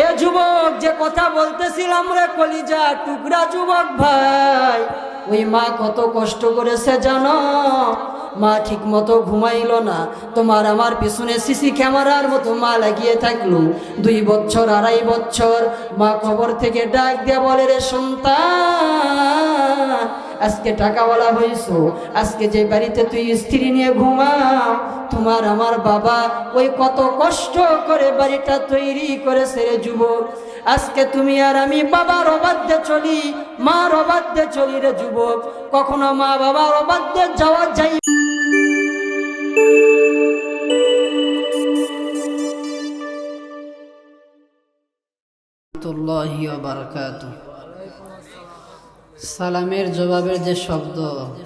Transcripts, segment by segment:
এ যুবক, যে কথা বলতেছিলাম রে কলিজা, টুকরা যুবক ভাই, ওই মা কত কষ্ট করেছে জানো? মা ঠিক মতো ঘুমাইলো না। তোমার আমার পিছনে সিসি ক্যামেরার মতো মা লাগিয়ে থাকল। দুই বছর, আড়াই বছর, মা খবর থেকে ডাক দিয়ে বলে, রে সন্তান আজকে টাকাওয়ালা হয়েছো আজকে যে বাড়িতে তুই স্ত্রী নিয়ে ঘুমাও তোমার আমার বাবা ওই কত কষ্ট করে বাড়িটা তৈরি করে রে যুবক। আজকে তুমি আর আমি বাবার অবাধ্যে চলি, মার অবাধ্যে চলি রে যুবক। কখনো মা বাবার অবাধ্যে যাওয়া যাই সালামের জবাবের যে শব্দ,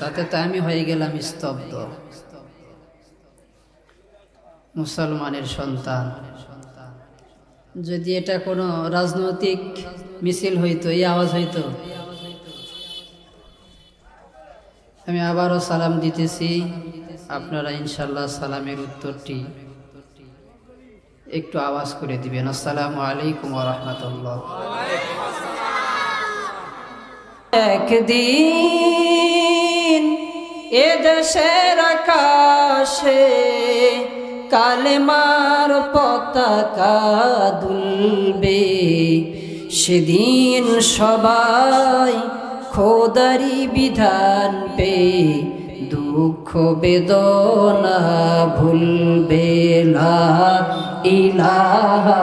তাতে তো আমি হয়ে গেলাম স্তব্ধ। মুসলমানের সন্তান। যদি এটা কোনো রাজনৈতিক মিছিল হইতো, এই আওয়াজ হইতো। আমি আবারও সালাম দিতেছি। আপনারা ইনশাল্লাহ সালামের উত্তরটি একটু আওয়াজ করে দিবেন। আসসালামু আলাইকুম রহমতুল্লাহ। একদিন এ দেশের আকাশে কালেমার পতাকা দুলবে। সেদিন সবাই খোদারি বিধান পে দুঃখ বেদনা ভুলবে। লা ইলাহা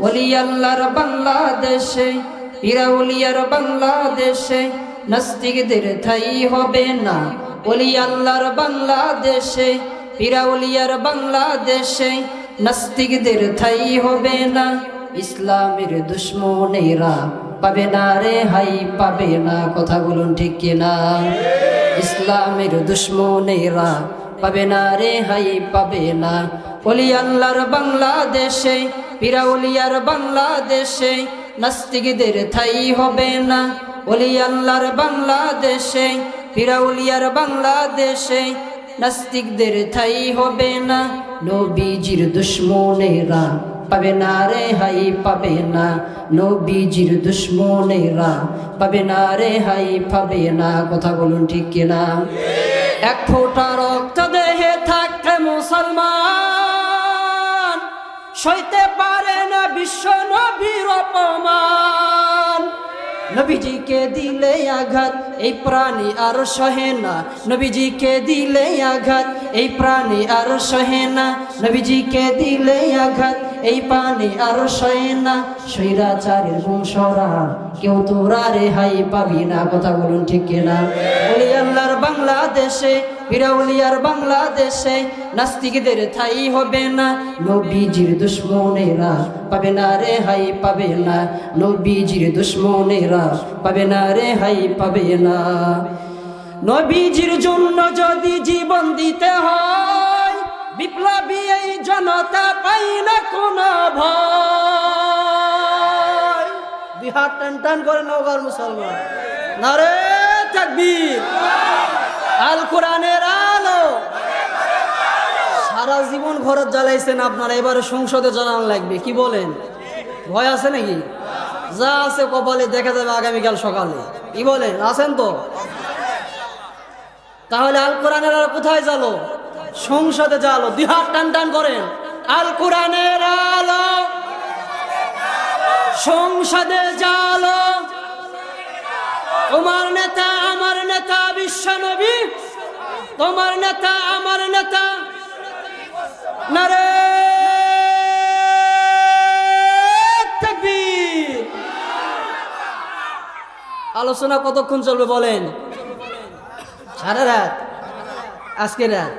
ওলি আল্লাহর বাংলাদেশে, পীরা উলিয়ার বাংলাদেশে, নাস্তিকদের ঠাই হবে না। ওলি আল্লাহর বাংলাদেশে, পীরা উলিয়ার বাংলাদেশে, নাস্তিকদের ঠাই হবে না। ইসলামের দুশ্মনেরা পাবে না রে, হাই পাবে না। কথা বলুন ঠিক কিনা? ইসলামের দুশ্মনেরা পাবে না রে হাই পাবে না। অলি আল্লাহর বাংলাদেশে পিরাউলিয়ার বাংলাদেশে, নাস্তিকদের ঠাই হবে না। অলি আল্লাহর বাংলাদেশে পিরাউলিয়ার বাংলাদেশে, নাস্তিকদের ঠাই হবে না। নবীজির দুশ্মনেরা পাবে না রে হাই পাবে না। নবীজির দুশ্মনেরা পাবে না রে হাই পাবে না। কথা বলুন ঠিক কিনা? এক ফোঁটা রক্ত দেহে থাকতে মুসলমান, সইতে পারে না বিশ্ব নবীর অপমান। নবীজিকে দিলে আঘাত, এই প্রাণী আর সহে না। নবীজিকে দিলে আঘাত, এই প্রাণী আর সহে না। নবীজিকে দিলে আঘাত, এই পানি আর সহে না। স্বৈরাচারের বংশরা, কেউ তোরা রেহাই পাবি না, কথা বলুন ঠিক কিনা? আল্লাহর বাংলাদেশে, বিরাউলিয়ার বাংলাদেশে, নাস্তিকদের ঠাই হবে না। নবীজির দুশ্মনেরা পাবে না রে, হাই পাবে না। নবীজির দুশ্মনেরা পাবে না রে, হাই পাবে না। নবীজির জন্য যদি জীবন দিতে হয়, বিপ্লবী এই জনতা পাই না কোন ভয়। দুই হাত টান টান করে নগর মুসলমান। না রে আল কোরআনের আলো। সারা জীবন ঘরত জ্বালাইছেন আপনারা, এবারে সংসদে জ্বালান লাগবে, কি বলেন? ভয় আছে নাকি? যা আছে কপালে দেখা যাবে আগামীকাল সকালে। কি বলেন? আছেন তো? তাহলে আল কোরআনের আলো কোথায় জ্বালো? সংসদে জ্বালো। দুই হাত টান টান করেন। আল কোরআনের আলো। সংসদে জ্বালো। তোমার নেতা, আমার নেতা বিশ্বনবী তোমার নেতা, আমার নেতা। নারে আলোচনা কতক্ষণ চলবে বলেন? সারা রাত। আজকে রাত।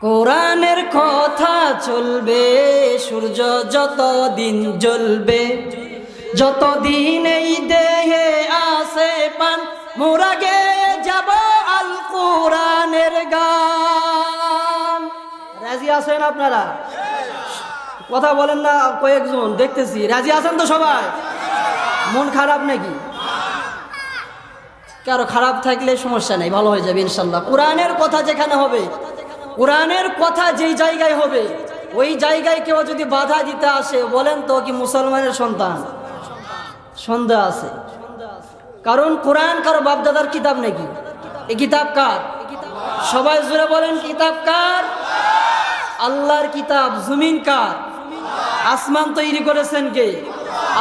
কোরআনের কথা চলবে, সূর্য যতদিন জ্বলবে। যতদিন এই দেহে আসে পান মোরা যাব আল কোরআনের গান। রাজি আছেন আপনারা? কথা বলেন না কয়েকজন, দেখতেছি। রাজি আছেন তো সবাই? মন খারাপ নাকি? কারও খারাপ থাকলে সমস্যা নেই, ভালো হয়ে যাবে ইনশাল্লাহ। কোরআনের কথা যেখানে হবে, কোরআনের কথা যেই জায়গায় হবে, ওই জায়গায় কেউ যদি বাধা দিতে আসে, বলেন তো কি মুসলমানের সন্তান? সন্দেহ আছে। কারণ কোরআন কারও বাপদাদার কিতাব নাকি? এই কিতাব কার? সবাই জুড়ে বলেন, কিতাব কার? আল্লাহর কিতাব, জুমিন কার? আসমান তৈরি করেছেন কে?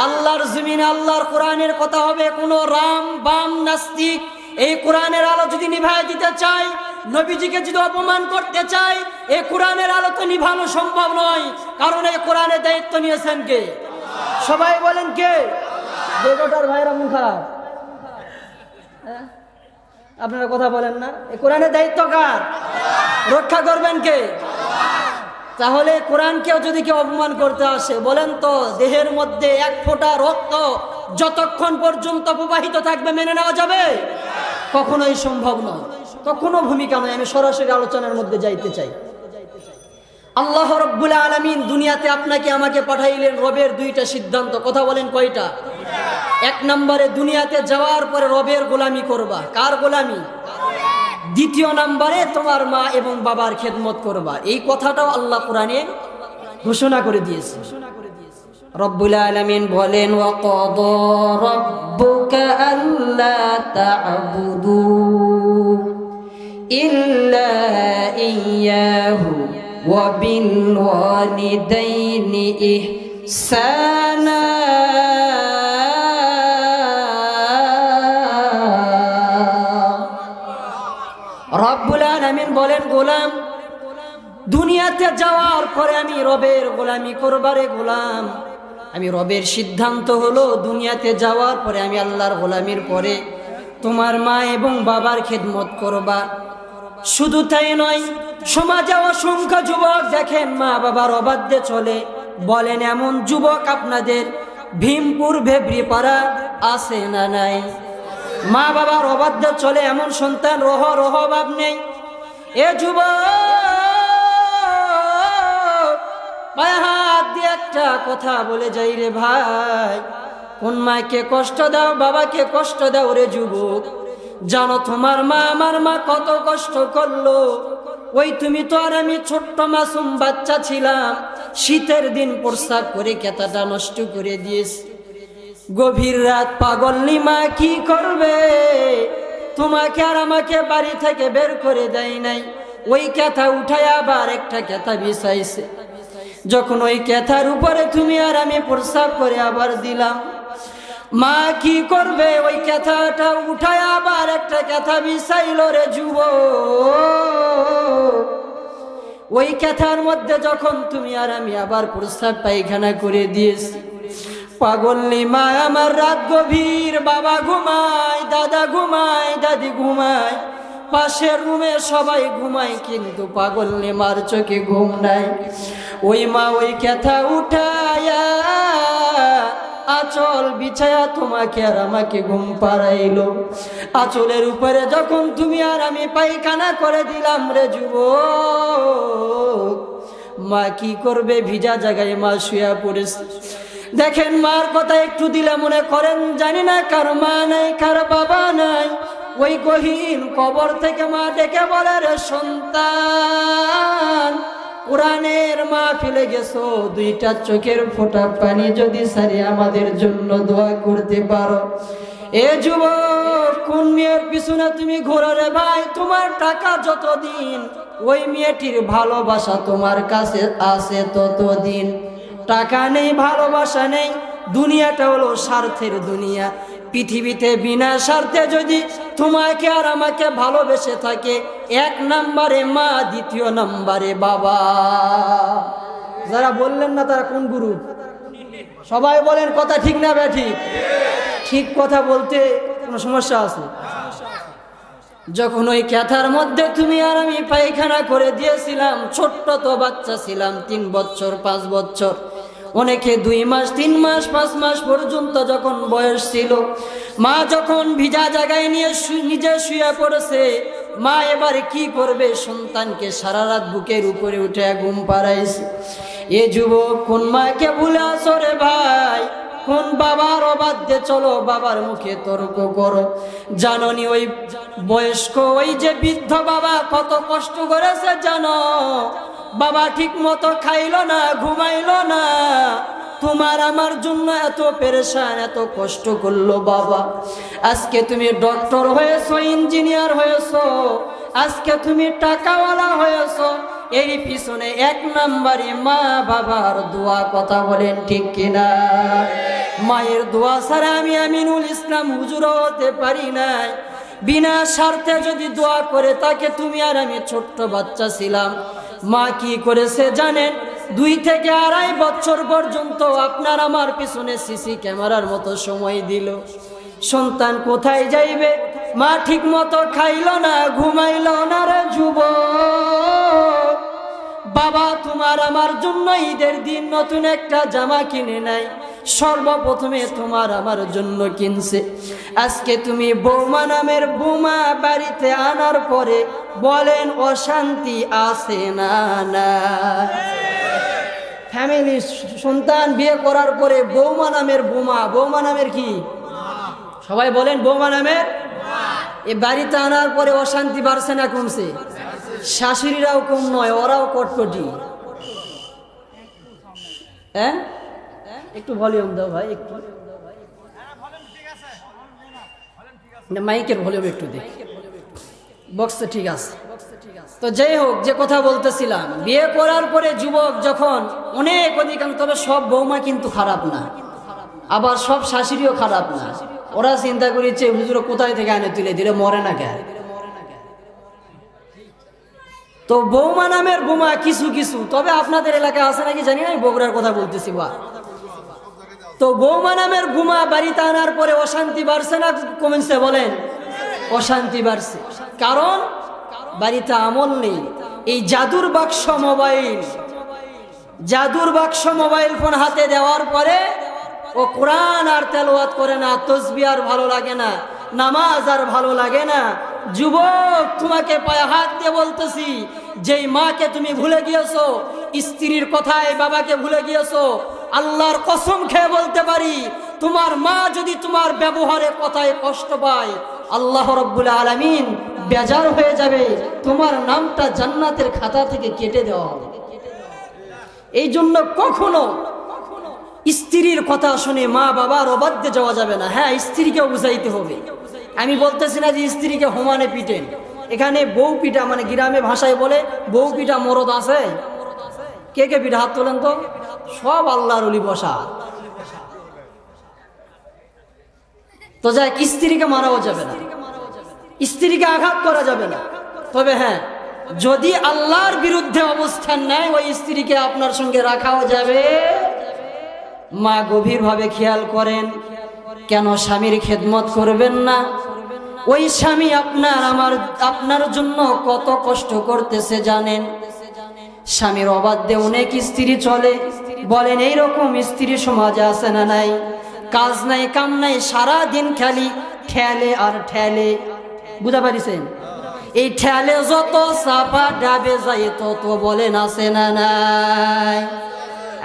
আল্লাহর জমিন, আল্লাহর কোরআনের কথা হবে কোনো রাম, বাম, নাস্তিক। এই কোরআনের আলো যদি নিভায় দিতে চাই নবীজিকে যদি অপমান করতে চাই এই কোরআনের আলো তো নিভানো সম্ভব নয়। কারণ এই কোরআনের দায়িত্ব নিয়েছেন কে? সবাই বলেন কে? বেগোটার ভাইরা মুখ খারাপ হ্যাঁ? আপনারা কথা বলেন না। এই কোরআনের দায়িত্ব কার? রক্ষা করবেন কে? তাহলে কোরআনকেও যদি কেউ অপমান করতে আসে, বলেন তো, দেহের মধ্যে এক ফোঁটা রক্ত যতক্ষণ পর্যন্ত প্রবাহিত থাকবে, মেনে নেওয়া যাবে? কখনোই সম্ভব নয়। কখনো ভূমিকা নয়। আমি সরাসরি আলোচনার মধ্যে যাইতে চাই। আল্লাহ রব্বুল আলমিন দুনিয়াতে আপনাকে আমাকে পাঠাইলেন রবের দুইটা সিদ্ধান্ত। কথা বলেন কয়টা? এক নম্বরে দুনিয়াতে যাওয়ার পরে রবের গোলামি করবা। কার গোলামি? দ্বিতীয় নাম্বারে তোমার মা এবং বাবার খেদমত করবা। এই কথাটাও আল্লাহ কোরআনে ঘোষণা করে দিয়েছে। রব্বুল আলামিন বলেন ইল্লা ইয়্যাহু ওয়ালিদাইনি ইহসানা রব্বুল আলামিন বলেন, গোলাম, দুনিয়াতে যাওয়ার পরে আমি রবের গোলামি করবারে গোলাম। আমি রবের সিদ্ধান্ত হলো, দুনিয়াতে যাওয়ার পরে আমি আল্লাহর গোলামির পরে তোমার মা এবং বাবার খেদমত করবা। শুধু তাই নয়, সমাজে অসংখ্য যুবক দেখেন মা বাবার অবাধ্যে চলে। বলেন, এমন যুবক আপনাদের ভীমপুর ভেবরিপাড়া আছে না নাই? মা বাবার অবাধ্য চলে, এমন সন্তান রহ রহ ভাব নেই। এ যুব একটা কথা বলে যাই রে ভাই। কোন মাকে কষ্ট দাও, বাবাকে কষ্ট দাও রে যুবক। জানো তোমার মা, আমার মা কত কষ্ট করল। ওই তুমি তো আর আমি ছোট্ট মাসুম বাচ্চা ছিলাম। শীতের দিন প্রস্তাব করে কেতাটা নষ্ট করে দিয়েছি। গভীর রাত পাগল নিমা কি করবে? তোমাকে আর আমাকে বাড়ি থেকে বের করে দেয় নাই। ওই ক্যাথা উঠায় আবার একটা ক্যাথা বিছাইছে। যখন ওই ক্যাথার উপরে তুমি আর আমি প্রস্রাব করে আবার দিলাম মা কি করবে? ওই ক্যাথাটা উঠায় আবার একটা ক্যাথা বিছাইল রে যুব ওই ক্যাথার মধ্যে যখন তুমি আর আমি আবার প্রস্তাব পায়খানা করে দিয়েছি। পাগল মা, আমার রাত গভীর, বাবা ঘুমায়, দাদা ঘুমায়, দাদি ঘুমায়। পাশের রুমে সবাই ঘুমায়, কিন্তু পাগল মার চোখে ঘুম নাই। ওই মা ওই ক্যাথা উঠায়া আচল বিছায়া তোমাকে আর আমাকে ঘুম পাড়াইলো। আচলের উপরে যখন তুমি আর আমি পায়খানা করে দিলাম রে যুব মা কি করবে? ভিজা জায়গায় মা শুয়া পড়েছে দেখেন মার কথা একটু দিলে মনে করেন, জানি না কার মা নাই, কার বাবা নাই। ওই গহীন কবর থেকে মা ডেকে বলে, রে সন্তান কোরআনের মা ফেলে গেছো, দুইটা চোখের ফোঁটা পানি যদি সারি আমাদের জন্য দোয়া করতে পারো। এ যুবক, কোন মেয়ের পিছনে তুমি ঘোরো রে ভাই? তোমার টাকা যতদিন, ওই মেয়েটির ভালোবাসা তোমার কাছে আছে ততদিন। টাকা নেই, ভালোবাসা নেই, দুনিয়াটা হলো স্বার্থের দুনিয়া। পৃথিবীতে বিনা স্বার্থে যদি তোমাকে আর আমাকে ভালোবেসে থাকে। এক নাম্বারে মা, দ্বিতীয় নাম্বারে বাবা। যারা বললেন না তারা কোন গুরু? সবাই বলেন কথা ঠিক না ব্যাঠিক ঠিক কথা বলতে কোনো সমস্যা আছে? যখন ওই ক্যাথার মধ্যে তুমি আর আমি পায়খানা করে দিয়েছিলাম, ছোট্ট তো বাচ্চা ছিলাম, তিন বছর, পাঁচ বছর। অনেকে দুই মাস, তিন মাস, পাঁচ মাস পর্যন্ত যখন বয়স ছিল, মা যখন ভিজা জায়গায় নিয়ে নিজে শুয়ে পড়েছে, মা এবারে কি করবে? সন্তানকে সারা রাত বুকের উপরে উঠে ঘুম পাড়াইছে। এ যুবক, কোন মাকে ভুলে আসো রে ভাই? কোন বাবার অবাধ্যে চলো, বাবার মুখে তর্ক করো। জাননি ওই বয়স্ক, ওই যে বৃদ্ধ বাবা কত কষ্ট করেছে, জানো? বাবা ঠিক মতো খাইলো না, ঘুমাইলো না। তোমার আমার জন্য এত পেরেশান, এত কষ্ট করল বাবা। আজকে তুমি ডক্টর হয়েছো ইঞ্জিনিয়ার হয়েছো। আজকে তুমি টাকাওয়ালা হয়েছো। এর পিছনে এক নাম্বারে মা বাবার দোয়া কথা বলেন ঠিক কিনা? মায়ের দোয়া ছাড়া আমি আমিনুল ইসলাম হুজুর হতে পারি নাই। বিনা স্বার্থে যদি দোয়া করে, তাকে তুমি আর আমি ছোট্ট বাচ্চা ছিলাম। মা কি করেছে জানেন? দুই থেকে আড়াই বছর পর্যন্ত আপনার আমার পিছনে সিসি ক্যামেরার মতো সময় দিল। সন্তান কোথায় যাইবে? মা ঠিক মতো খাইল না, ঘুমাইল না রে যুব বাবা, তোমার আমার জন্য ঈদের দিন নতুন একটা জামা কিনে নাই। সর্বপ্রথমে তোমার আমার জন্য কিনছে। আজকে তুমি বৌমা নামের বোমা বাড়িতে আনার পরে বলেন অশান্তি আছে না না ফ্যামিলি সন্তান বিয়ে করার পরে বৌমা নামের বোমা, বৌমা নামের কি? সবাই বলেন বৌমা নামের? এ বাড়িতে আনার পরে অশান্তি বাড়ছে না কমছে? শাশুড়িরাও কম নয়, ওরাও কটকটি। হ্যাঁ? একটু ভলিউম দাও ভাই, একটু। মাইকের ভলিউম একটু দেখ বক্সটা ঠিক আছে। তো যাই হোক, যে কথা বলতেছিলাম, বিয়ে করার পরে যুবক যখন অনেক অধিকাংশ, তবে সব বৌমা কিন্তু খারাপ না। আবার সব শাশুড়িও খারাপ না। ওরা চিন্তা করেছে, হুজুর কোথায় থেকে আনে তুলে দিলে? মরে না কেন? তো বৌমা নামের বোমা কিছু কিছু, তবে আপনাদের এলাকায় আছে নাকি জানি না বগুড়ার কথা বলতেছি, বা। তো বৌমা নামের বোমা বাড়িতে আনার পরে অশান্তি বাড়ছে না কমেছে বলেন? অশান্তি বাড়ছে। কারণ বাড়িতে আমল নেই। এই জাদুর বাক্স মোবাইল। জাদুর বাক্স মোবাইল ফোন হাতে দেওয়ার পরে ও কোরআন আর তেলাওয়াত করে না, তসবি আর ভালো লাগে না, নামাজ আর ভালো লাগে না। যুবক, তোমাকে পায়ে হাত দিয়ে বলতেছি যেই মাকে তুমি ভুলে গিয়েছো, স্ত্রীর কথায় বাবাকে ভুলে গিয়েছো, আল্লাহর কসম খেয়ে বলতে পারি, তোমার মা যদি তোমার ব্যবহারে কথায় কষ্ট পায়, আল্লাহ রব্বুল আলামিন বেজার হয়ে যাবে, তোমার নামটা জান্নাতের খাতা থেকে কেটে দেওয়া হবে। এই জন্য কখনো স্ত্রীর কথা শুনে মা বাবার অবাধ্যে যাওয়া যাবে না। হ্যাঁ স্ত্রীকেও বুঝাইতে হবে। আমি বলতেছি না যে স্ত্রীকে হোমানে পিটেন। এখানে বউ পিঠা মানে গ্রামে ভাষায় বলে বউ পিঠা মরদ আছে। কে কে পিঠা হাত তোলেন তো? সব আল্লাহর অলি বসা তো যাই, স্ত্রীকে মারাও যাবে না। স্ত্রীকে আঘাত করা যাবে না। তবে হ্যাঁ যদি আল্লাহর বিরুদ্ধে অবস্থান নেয়, ওই স্ত্রীকে আপনার সঙ্গে রাখাও যাবে। মা গভীরভাবে খেয়াল করেন, কেন স্বামীর খেদমত করবেন না? ওই স্বামী আপনার, আমার, আপনার জন্য কত কষ্ট করতেছে জানেন? স্বামীর অবাধ্যে অনেক স্ত্রী চলে। বলেন, এইরকম স্ত্রী সমাজে আছে না নাই? কাজ নাই, কাম নাই সারা দিন খালি ঠেলে আর ঠেলে। বুঝা পারিছেন? এই ঠেলে যত চাপা ডাবে যায়, তত বলেন আছে না নাই?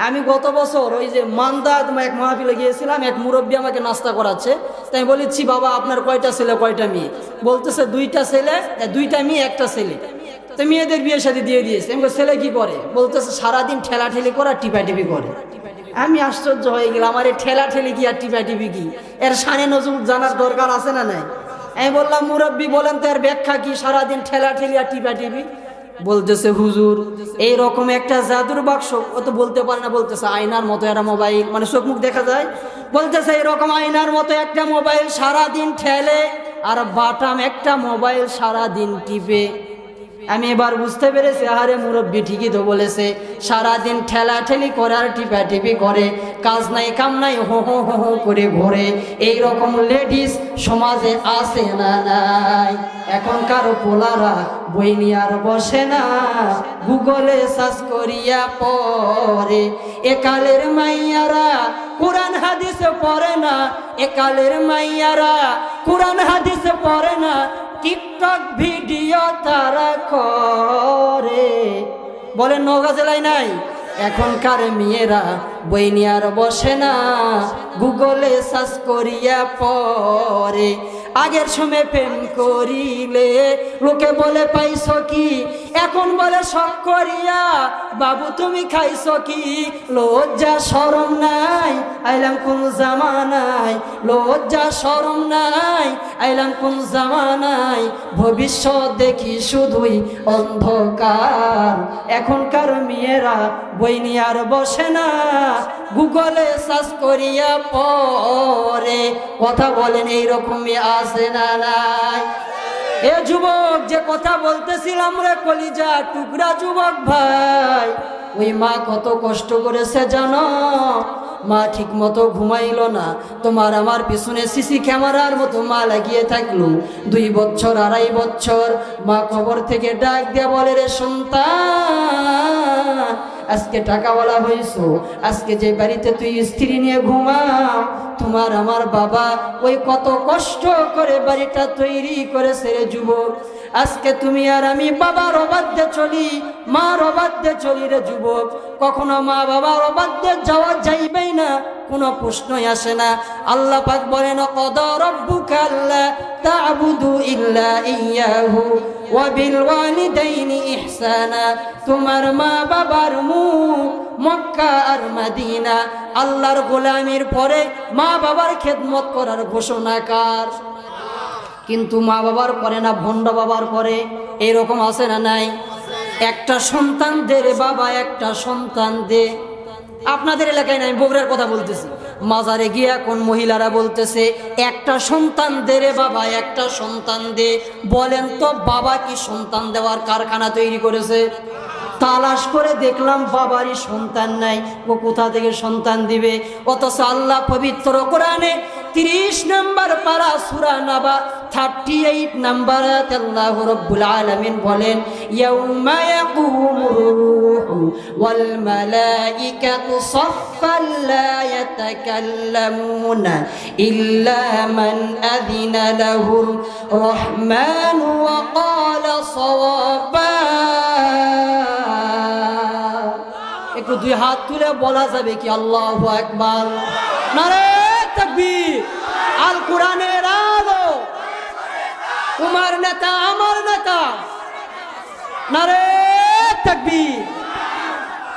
আমি গত বছর ওই যে মান্দাদ এক মাহফিলে গিয়েছিলাম, এক মুরব্বী আমাকে নাস্তা করাচ্ছে। তাই আমি বলেছি, বাবা, আপনার কয়টা ছেলে, কয়টা মেয়ে? বলতেছে, দুইটা ছেলে দুইটা মেয়ে, একটা ছেলে। তো মেয়েদের বিয়ে সাথে দিয়ে দিয়েছে। আমি ছেলে কি করে? বলতেছে, সারাদিন ঠেলা ঠেলি করে আর টিপাটিপি করে। আমি আশ্চর্য হয়ে গেলাম আমার এই ঠেলা ঠেলি কি আর টিপাটিপি কি? এর সানে নজর জানার দরকার আছে না নাই? আমি বললাম, মুরব্বী, বলেন তো এর ব্যাখ্যা কি? সারাদিন ঠেলা ঠেলি আর টিপাটিপি? বলতেছে, হুজুর এই রকম একটা জাদুর বাক্স ও তো বলতে পারে না, বলতেছে, আয়নার মতো একটা মোবাইল। মানে চোখ মুখ দেখা যায়। বলতেছে এরকম আয়নার মতো একটা মোবাইল সারা দিন ঠেলে আর বাটাম একটা মোবাইল সারা দিন টিপে। আমি এবার বুঝতে পেরেছি, আহারে, মুরব্বী, ঠিকই তো বলেছে, সারাদিন ঠেলা ঠেলি করে আর টিপা টিপি করে, কাজ নাই, কাম নাই, হো হো হো হো করে ঘোরে। এই রকম লেডিস সমাজে আসে না নাই? এখনকার পোলারা বই নিয়ে আর বসে না। গুগলে সার্চ করিয়া পরে একালের মাইয়ারা কোরআন, হাদিস পড়ে না। একালের মাইয়ারা কোরআন, হাদিস পড়ে না। টিকটক ভিডিও তারা করে। বলে নগা জেলায় নাই? এখনকার মেয়েরা বই আর বসে না। গুগলে সার্চ করিয়া পরে আগের সময় প্রেম করিলে লোকে বলে, পাইছ কি? এখন বলে, শখ করিয়া। বাবু, তুমি খাইছ কি? লজ্জা সরম নাই। আইলাম কোন জামানায়। লজ্জা সরম নাই। আইলাম কোন জামানায়। ভবিষ্যৎ দেখি শুধুই অন্ধকার। এখনকার মেয়েরা বই নিয়ে আর বসে না। গুগলে সার্চ করিয়া পরে কথা বলেন, এইরকমই আসে না নাই? এ যুবক, যে কথা বলতেছিলাম রে কলিজা টুকরা যুবক ভাই ওই মা কত কষ্ট করেছে জানো? মা ঠিক মতো ঘুমাইল না। তোমার আমার পিছনে সিসি ক্যামেরার মতো মা লাগিয়ে থাকল। দুই বছর, আড়াই বছর। মা কবর থেকে ডাক দিয়ে বলে, রে সন্তান, আজকে টাকাওয়ালা হইছো। আজকে যে বাড়িতে তুই স্ত্রী নিয়ে ঘুমাও, তোমার আমার বাবা ওই কত কষ্ট করে বাড়িটা তৈরি করেছে রে যুবক। আজকে তুমি আর আমি বাবার অবাধ্যে চলি, মার অবাধ্যে চলি রে যুবক। কখনো মা বাবার অবাধ্যে যাওয়া যাইবেই না, কোনো প্রশ্নই আসে না। আল্লাহ পাক বলেন, কদ রব্বুকা আল্লা তা'বুদু ইল্লা ইয়াহু ওয়া বিল ওয়ালিদাইনি ইহসানা। তোমার মা বাবার মুখ মক্কা আর মদিনা। আল্লাহর গোলামির পরে মা বাবার খেদমত করার ঘোষণা কার? কিন্তু মা বাবার করে না, ভণ্ড বাবার করে, এরকম আছে না নাই? একটা সন্তান দে রে বাবা, একটা সন্তান দে। আপনাদের এলাকায় নাই বগুড়ার কথা বলতেছি। মাজারে গিয়ে এখন মহিলারা বলতেছে, একটা সন্তান দে রে বাবা, একটা সন্তান দে। বলেন তো, বাবা কি সন্তান দেওয়ার কারখানা তৈরি করেছে? তালাশ করে দেখলাম বাবারই সন্তান নাই। ও কোথা থেকে সন্তান দিবে? অথচ আল্লাহ পবিত্র কোরআনে তিরিশ নাম্বার পারা সুরা নাবা থার্টি এইট নাম্বার আল্লাহ রব্বুল আলামিন বলেন রূহু ওয়াল মালাইকাতু সাফফান লা ইয়াতাকাল্লামুনা ইল্লা মান আযিনা লাহুর রহমান ওয়া ক্বালা সাওয়াবা একটু দুই হাত তুলে বলা যাবে কি আল্লাহ একবার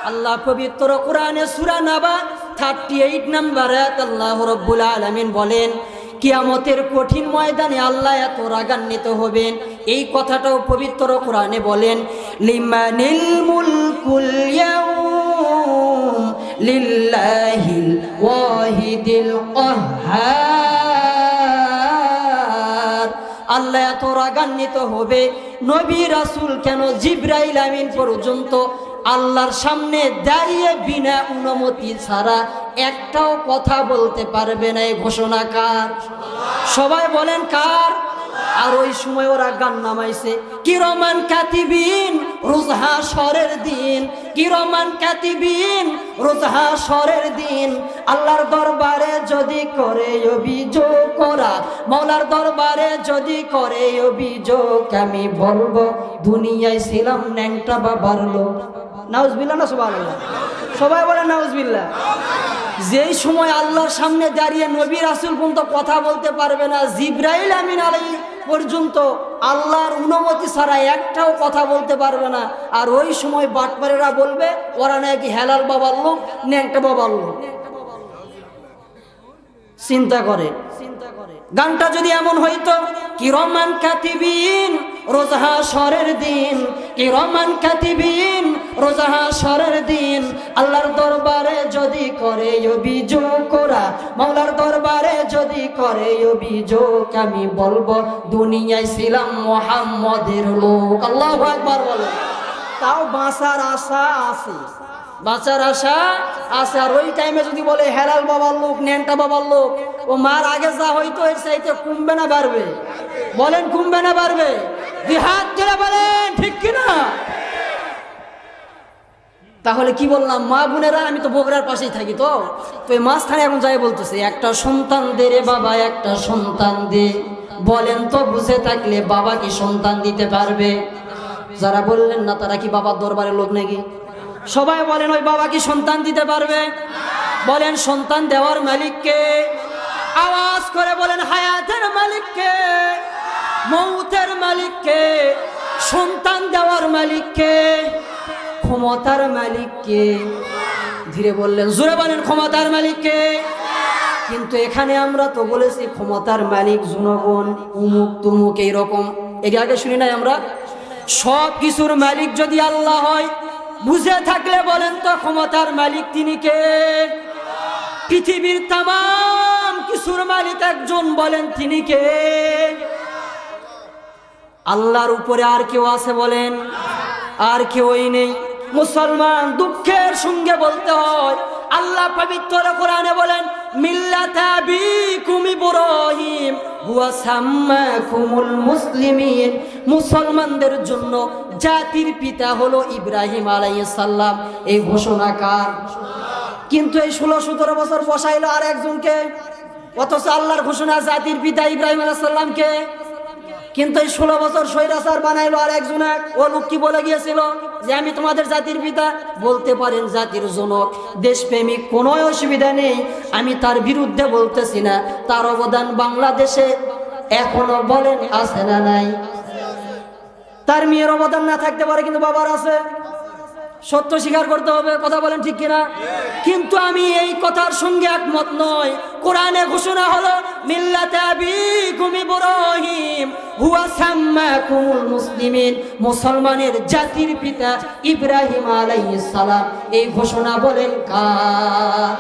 আল্লাহ পবিত্র কোরআনে নাবা 38 নাম্বার আয়াত আল্লাহ বলেন, কিয়ামতের কঠিন ময়দানে আল্লাহ এত রাগান্বিত হবেন। এই কথাটাও পবিত্র কোরআনে বলেন, লিমানিল মুলকুল ইয়াউম। লিল্লাহিল ওয়াহিদিল কাহ্হার আল্লাহ এত রাগান্বিত হবে। নবী রাসূল কেন জিব্রাইল আমিন পর্যন্ত আল্লাহর সামনে দাঁড়িয়ে বিনা অনুমতি ছাড়া একটাও কথা বলতে পারবে না? এই ঘোষণা কার? সবাই বলেন কার? আর ওই সময় ওরা গান নামাইছে। কিরমান কাতিবিন, রোজহা সরের দিন। কিরমান কাতিবিন, রোজহা সরের দিন। আল্লাহর দরবারে যদি করে অভিযোগ করা, মৌলার দরবারে যদি করে অভিযোগ, আমি বলব, দুনিয়ায় ছিলাম, ন্যাংটা বাবার লোক। নাউজবিল্লা না সবাই সবাই বলে নাউজবিল্লা যেই সময় আল্লাহর সামনে দাঁড়িয়ে নবী রাসুল পর্যন্ত কথা বলতে পারবে না, জিব্রাইল আমিন আলী পর্যন্ত আল্লাহর অনুমতি ছাড়া একটাও কথা বলতে পারবে না। আর ওই সময় বাটপারেরা বলবে, ওরা নাকি হেলাল বাবার লোক, ন্যাংটা বাবার লোক। চিন্তা করে। গানটা যদি এমন হইতো, কি রমান কাতিবিন রোজাহা সরের দিন, কি রমান কাতিবিন রোজাহা সরের দিন, আল্লাহর দরবারে যদি করে অভিযোগ করা মাওলার দরবারে যদি করে অভিযোগ, আমি বলব, দুনিয়ায় ছিলাম মোহাম্মদের লোক। আল্লাহ একবার বলো তাও বাঁচার আশা আছে। বাঁচার আশা আছে। আর ওই টাইমে যদি বলে, হেলাল বাবার লোক ন্যাংটা বাবার লোক, ও মার আগে যা হইতো, এর চাইতে কমবে না, বাড়বে। বলেন, কমবে না, বাড়বে। হাত তুলে বলেন, ঠিক কিনা তাহলে কি বললাম, মা বোনেরা, আমি তো বগুড়ার পাশেই থাকি তো। তো এই মাঝখানে এখন যাই বলতেছে, একটা সন্তান দে রে বাবা, একটা সন্তান দে। বলেন তো, বুঝে থাকলে বাবা কি সন্তান দিতে পারবে? যারা বললেন না, তারা কি বাবার দরবারের লোক নাকি? সবাই বলেন, ওই বাবা কি সন্তান দিতে পারবে? বলেন, সন্তান দেওয়ার মালিককে। আওয়াজ করে বলেন, হায়াতের মালিককে। মৌতের মালিককে। সন্তান দেওয়ার মালিককে। ক্ষমতার মালিককে। ধীরে বললেন, জোরে বলেন, ক্ষমতার মালিককে। কিন্তু এখানে আমরা তো বলেছি, ক্ষমতার মালিক, জনগণ, উমুক তুমুক এইরকম। একে আগে শুনি নাই আমরা? সব কিছুর মালিক যদি আল্লাহ হয় বুঝে থাকলে বলেন তো ক্ষমতার মালিক তিনি কে? পৃথিবীর তাম কিছুর মালিক একজন বলেন তিনি কে? আল্লাহর উপরে আর কেউ আছে বলেন? আর কেউই নেই। মুসলমান দুঃখের সঙ্গে বলতে হয় আল্লাহ পবিত্র কোরআনে বলেন মুসলমানদের জন্য জাতির পিতা হলো ইব্রাহিম আলাইহিস সালাম। এই ঘোষণা কার? কিন্তু এই ষোলো সতেরো বছর বসাইলো আর একজনকে অথচ আল্লাহর ঘোষণা জাতির পিতা ইব্রাহিম আলাইহিস সালামকে। কিন্তু এই ষোলো বছর স্বৈরাচার বানাইলো আর একজন। এক ও লোক কি বলে গিয়েছিল? যে আমি তোমাদের জাতির পিতা। বলতে পারেন জাতির জনক। দেশপ্রেমিক কোনো অসুবিধা নেই। আমি তার বিরুদ্ধে বলতেছি না। তার অবদান বাংলাদেশে এখনও বলেন আছে না নাই। তার মেয়ের অবদান না থাকতে পারে কিন্তু বাবার আছে। সত্য স্বীকার করতে হবে, কথা বলেন ঠিক কিনা? কিন্তু আমি এই কথার সঙ্গে একমত নয় কোরআনে ঘোষণা হলো মুসলিমিন। মুসলমানের জাতির পিতা ইব্রাহিম আলাইহিস সালাম। এই ঘোষণা বলেন কার?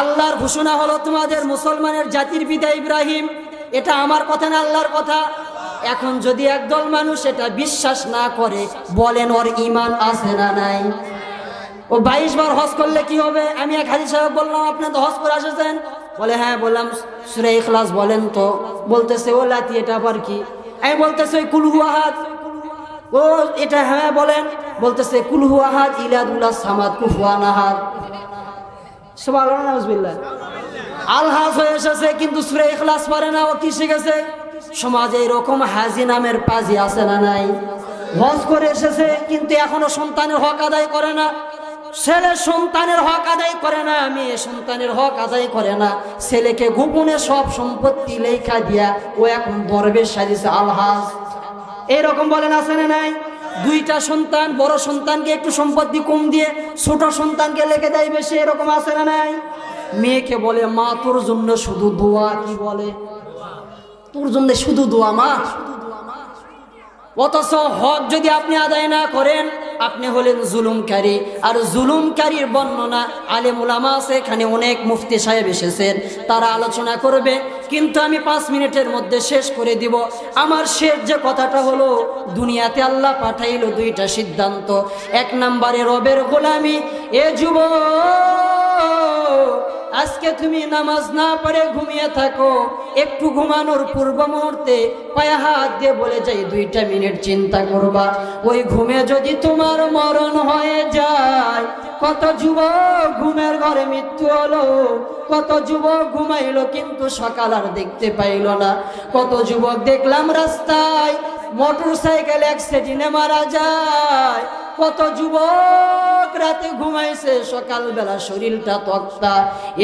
আল্লাহর ঘোষণা হলো, তোমাদের মুসলমানের জাতির পিতা ইব্রাহিম। এটা আমার কথা না, আল্লাহর কথা। এখন যদি একদল মানুষ এটা বিশ্বাস না করে, বলেন ওর ইমান আছে না নাই? ও বাইশ বার হজ করলে কি হবে? আমি এক হাজি সাহেব বললাম, আপনি তো হজ করে এসেছেন? বলে হ্যাঁ বললাম, সুরে ইখলাস বলেন তো। বলতেছে, ও লাতি, এটা আবার কি? আমি বলতেছে ওই কুলহু আহাদ। ও, এটা হ্যাঁ বলেন। বলতেছে, কুলহু আহাদ ইলাদুল্লাহ সামাদ কুফুয়ান আহাদ। সবাই নাউজবিল্লাহ। আলহাজ হয়ে এসেছে, কিন্তু সুরে ইখলাস পারে না, ও কি শিখেছে? সমাজে এরকম হাজি নামের পাজি আছে না নাই? হজ করে এসেছে, কিন্তু এখনও সন্তানের হক আদায় করে না। ছেলে সন্তানের হক আদায় করে না, মেয়ে সন্তানের হক আদায় করে না। ছেলেকে গোপনে সব সম্পত্তি লেখা দিয়া ও এখন দরবেশ সাজিছে আলহাজ। এরকম বলেন, আছে না নাই? দুইটা সন্তান, বড় সন্তানকে একটু সম্পত্তি কম দিয়ে, ছোট সন্তানকে লেখে দেয় বেশি, এরকম আছে না নাই? মেয়েকে বলে, মা, তোর জন্য শুধু দোয়া কি বলে? তোর জন্য শুধু দোয়া, মা। অথচ হক যদি আপনি আদায় না করেন, আপনি হলেন জুলুমকারী। আর জুলুমকারীর বর্ণনা আলেম উলামা আছে, এখানে অনেক মুফতি সাহেব এসেছেন, তারা আলোচনা করবে। কিন্তু আমি পাঁচ মিনিটের মধ্যে শেষ করে দিব। আমার শেষ যে কথাটা হলো, দুনিয়াতে আল্লাহ পাঠাইলো দুইটা সিদ্ধান্ত। এক নম্বরে রবের গোলামি, এ যুব আজকে তুমি নামাজ না পড়ে ঘুমিয়ে থাকো। একটু ঘুমানোর পূর্ব মুহূর্তে পায়ে হাত দিয়ে বলে যাই, দুইটা মিনিট চিন্তা করবা। ওই ঘুমে যদি তোমার মরণ হয়ে যায়, কত যুবক ঘুমের ঘরে মৃত্যু হলো, কত যুবক ঘুমাইলো কিন্তু সকাল আর দেখতে পাইল না। কত যুবক দেখলাম রাস্তায় মোটর সাইকেল অ্যাক্সিডেন্টে মারা যায় কত যুবক রাতে ঘুমাইছে, সকালবেলা শরীরটা তক্তা।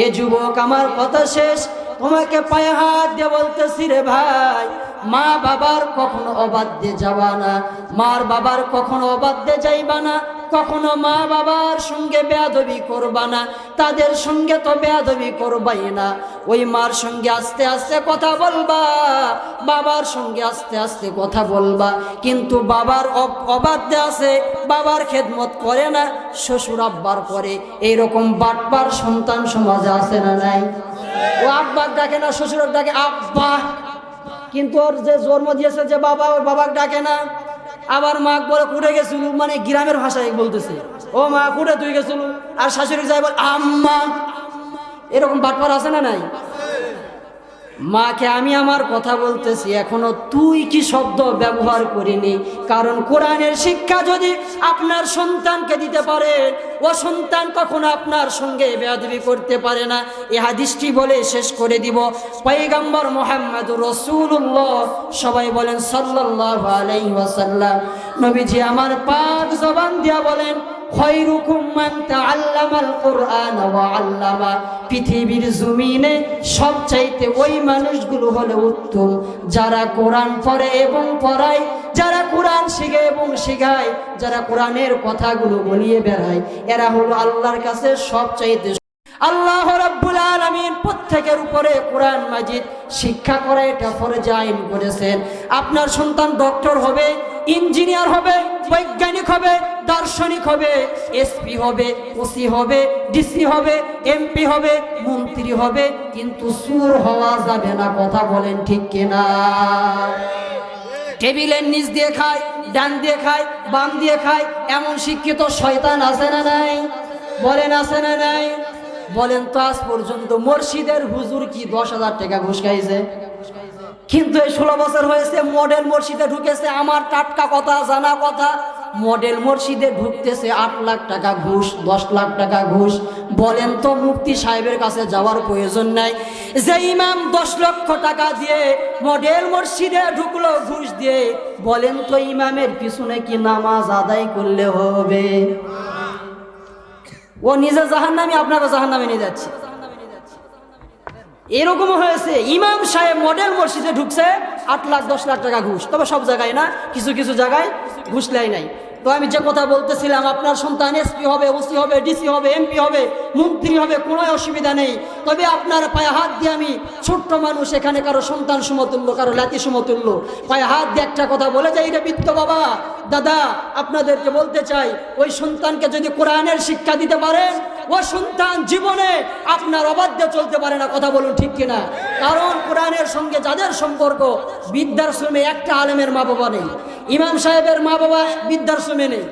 এ যুবক, আমার কথা শেষ। তোমাকে পায়ে হাত দিয়ে বলতেছি রে ভাই, মা বাবার কখনো অবাধ্যে যাবা না, মার বাবার কখনো অবাধ্যে যাইবা না। কখনো মা বাবার সঙ্গে বেয়াদবি করবা না, তাদের সঙ্গে তো বেয়াদবি করবাই না। ওই মার সঙ্গে আস্তে আস্তে কথা বলবা, বাবার সঙ্গে আস্তে আস্তে কথা বলবা। কিন্তু বাবার অব- অবাধ্যে আছে, বাবার খেদমত করে না, শ্বশুর আব্বার করে। এইরকম বাটবার সন্তান সমাজে আছে না নাই? ও আব্বাক ডাকে না, শ্বশুরক ডাকে, আব্বা! কিন্তু ওর যে জন্ম দিয়েছে যে বাবা ওর বাবাক ডাকে না। আবার মা বলে কুড়ে গেছিল? মানে গ্রামের ভাষায় বলতেছে। ও মা কুড়ে তুই গেছিল? আর শাশুড়ি যাই বল, আম্মা। এরকম বাটপার আছে না নাই? মাকে আমি আমার কথা বলতেছি, এখনও তুই কি শব্দ ব্যবহার করিনি? কারণ কোরআনের শিক্ষা যদি আপনার সন্তানকে দিতে পারে, ও সন্তান কখনো আপনার সঙ্গে বেয়াদবি করতে পারে না। এ হাদিসটি বলে শেষ করে দিব। পৈগম্বর মোহাম্মদ রসুল্লাহ সবাই বলেন সাল্লাহ আলাই ওয়াসাল্লাম। নবীজি আমার পাক জবান দিয়া বলেন পৃথিবীর জমিনে সবচাইতে ওই মানুষগুলো হলো উত্তম। যারা কোরআন পড়ে এবং পড়ায়, যারা কোরআন শিখে এবং শেখায়, যারা কোরআনের কথাগুলো বলিয়ে বেড়ায়, এরা হলো আল্লাহর কাছে সবচাইতে আল্লাহ রাব্বুল আলামিন প্রত্যেকের উপরে কোরআন মাজিদ শিক্ষা করে এটা ফরজ আইন করেছেন। আপনার সন্তান ডক্টর হবে, ইঞ্জিনিয়ার হবে, বৈজ্ঞানিক হবে, দার্শনিক হবে, এসপি হবে, ওসি হবে, ডিসি হবে, এমপি হবে, মন্ত্রী হবে, কিন্তু সুর হওয়া যাবে না, কথা বলেন ঠিক কিনা? টেবিলের নিচ দিয়ে খায়, ডান দিয়ে খায়, বাম দিয়ে খায়, এমন শিক্ষিত শয়তান আছে না নাই? বলেন আছে না নাই? বলেন তো আজ পর্যন্ত মসজিদের হুজুর কি দশ হাজার টাকা ঘুষ খাইছে? কিন্তু এই ষোলো বছর হয়েছে মডেল মসজিদে ঢুকেছে, আমার টাটকা কথা, জানা কথা। মডেল মসজিদে ঢুকতেছে আট লাখ টাকা ঘুষ, দশ লাখ টাকা ঘুষ। বলেন তো মুক্তি সাহেবের কাছে যাওয়ার প্রয়োজন নাই। যে ইমাম দশ লক্ষ টাকা দিয়ে মডেল মসজিদে ঢুকলো ঘুষ দিয়ে, বলেন তো ইমামের পিছনে কি নামাজ আদায় করলে হবে? ও নিজে জাহান নামে আপনারা জাহান নামে নিয়ে যাচ্ছে। এরকম হয়েছে, ইমাম সাহেব মডেল মসজিদে ঢুকছে, আট লাখ, দশ লাখ টাকা ঘুষ। তবে সব জায়গায় না, কিছু কিছু জায়গায় ঘুষ লাই নাই। তো আমি যে কথা বলতেছিলাম, আপনার সন্তান এসপি হবে ওসি হবে ডিসি হবে এমপি হবে, মন্ত্রী হবে কোনো অসুবিধা নেই। তবে আপনার পায়ে হাত দিয়ে আমি ছোট্ট মানুষ, এখানে কারও সন্তান সমতুল্য, কারও লাতি সমতুল্য, পায়ে হাত দিয়ে একটা কথা বলে যাই রে বৃত্ত বাবা। দাদা, আপনাদেরকে বলতে চাই, ওই সন্তানকে যদি কোরআনের শিক্ষা দিতে পারেন ও সন্তান জীবনে আপনার অবাধ্যে চলতে পারে না, কথা বলুন ঠিক কিনা? কারণ কোরআনের সঙ্গে যাদের সম্পর্ক, বৃদ্ধাশ্রমে একটা আলেমের মা বাবা নেই। ইমাম সাহেবের মা বাবা বৃদ্ধাশ্রমে নেই।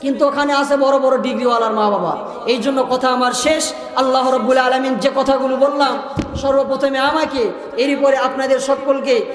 কিন্তু ওখানে আছে বড় বড় ডিগ্রিওয়ালার মা বাবা। এই জন্য কথা আমার শেষ। আল্লাহ রব্বুল আলমিন যে কথাগুলো বললাম, সর্বপ্রথমে আমাকে এরই পরে আপনাদের সকলকে